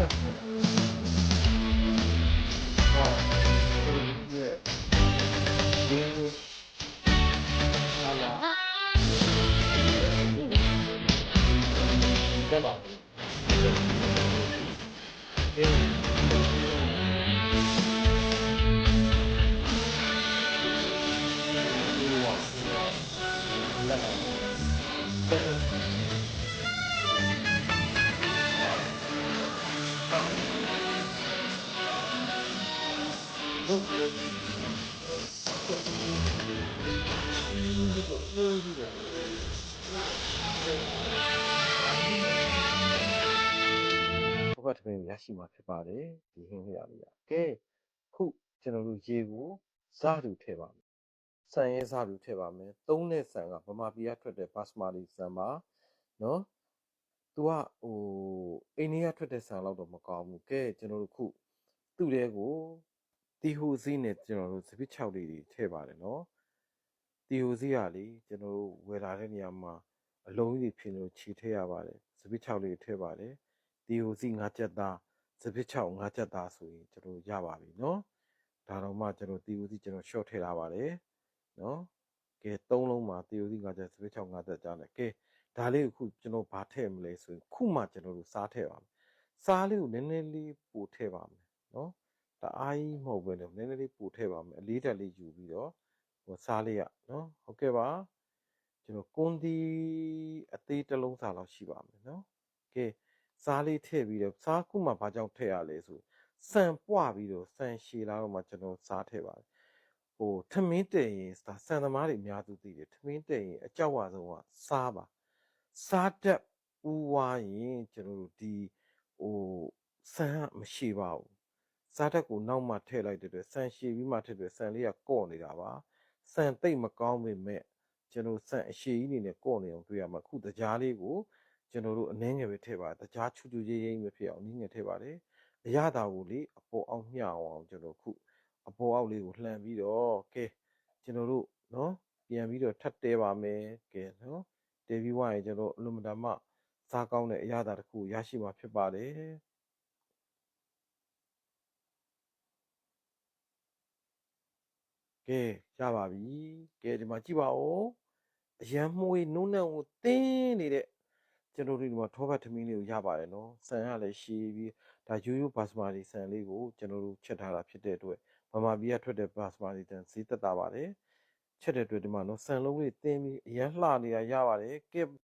ဟာ ဘုဘတ်ထမင်းရရှိမှာဖြစ်ပါတယ်ဒီဟင်းလေးရလေးကဲခုကျွန်တော်တို့ရေကိုစားတူထည့်ပါမယ်ဆန်ရဲစားတူထည့်ပါမယ်သုံးတဲ့ဆန်ကဗမာပြည်ကထွက်တဲ့ဘတ်စမာတီဆန်ပါနော် तू ကဟိုအိန္ဒိယထွက်တဲ့ဆန်လောက်တော့မကောင်းဘူးကဲကျွန်တော်တို့ခုသူ့တဲကို တီဟူစီးနဲ့ကျွန်တော်တို့စပစ်6လေးတွေထည့်ပါတယ်နော်တီဟူစီးကလေကျွန်တော်တို့ဝယ်လာတဲ့နေရာမှာအလုံးကြီးဖြစ်လို့ခြေထည့်ရပါတယ်စပစ်6လေးထည့်ပါတယ်တီဟူစီး5ချက်သားစပစ်6 5ချက်သားဆိုရင်ကျွန်တော်ရပါပြီနော်ဒါတော့မှကျွန်တော်တီဟူစီးကျွန်တော် short ထည့်ထားပါတယ်နော်ကဲ3လုံးမှာတီဟူစီး5ချက်စပစ်6 5ချက်ကြားနဲ့ကဲဒါလေးကိုခုကျွန်တော်ဘာထည့်မလဲဆိုရင်ခုမှကျွန်တော်တို့စားထည့်ပါမယ်စားလေးကိုနည်းနည်းလေးပို့ထည့်ပါမယ်နော် တအားကြီးမဟုတ်ဘဲနဲ့နည်းနည်းလေးပို့ထည့်ပါမယ်အလေးတက်လေးယူပြီးတော့ဟိုစားလေးရနော်ဟုတ်ကဲ့ပါကျွန်တော်ကွန်ဒီအသေးတစ်လုံးစားလောက်ရှိပါမယ်နော်ကဲစားလေးထည့်ပြီးတော့စားခုမှဘာကြောင့်ထည့်ရလဲဆိုဆန်ပွားပြီးတော့ဆန်ရှည်လာတော့မှကျွန်တော်စားထည့်ပါတယ်ဟိုထမင်းတည့်ရင်ဆန်သမားတွေအများသူသိတယ်ထမင်းတည့်ရင်အကြောက်ဝါဆုံးကစားပါစားတက်ဥဝါရင်ကျွန်တော်တို့ဒီဟိုဆန်ကမရှိပါဘူး စားတက်ကိုနောက်မှထည့်လိုက်တဲ့အတွက်ဆန်ရှည်ပြီးမှထည့်တဲ့ဆန်လေးကကော့နေတာပါဆန်တိတ်မကောင်းပေမဲ့ကျွန်တော်ဆန်အရှည်ကြီးနေနဲ့ကော့နေအောင်တွေ့ရမှာခုတကြားလေးကိုကျွန်တော်တို့အနှင်းငယ်ပဲထည့်ပါတကြားချူချူရေးရေးပဲဖြစ်အောင်အနှင်းငယ်ထည့်ပါတယ်အရသာကိုလေအပေါ်အောင်မျှအောင်ကျွန်တော်ခုအပေါ်အောက်လေးကိုလှန်ပြီးတော့ကဲကျွန်တော်တို့နော်ပြန်ပြီးတော့ထပ်တဲပါမယ်ကဲနော်တေပြီးဝိုင်းရင်ကျွန်တော်အလွန်မတမစားကောင်းတဲ့အရာသာတစ်ခုရရှိမှာဖြစ်ပါတယ် ကဲရပါပြီကဲဒီမှာကြည့်ပါဦးအရန်မွေနုံးနှံကိုတင်းနေတဲ့ကျွန်တော်တို့ဒီမှာထောပတ်သမီးလေးကိုရပါတယ်နော်ဆန်ရလည်းရှည်ပြီးဒါရိုးရိုးဘာစမာတီဆန်လေးကိုကျွန်တော်တို့ချက်ထားတာဖြစ်တဲ့အတွက်ဗမာပြည်ကထွက်တဲ့ဘာစမာတီတန်ဈေးသက်သာပါတယ်ချက်တဲ့အတွက်ဒီမှာနော်ဆန်လုံးလေးတင်းပြီးအရန်လှနေတာရပါတယ်ကဲ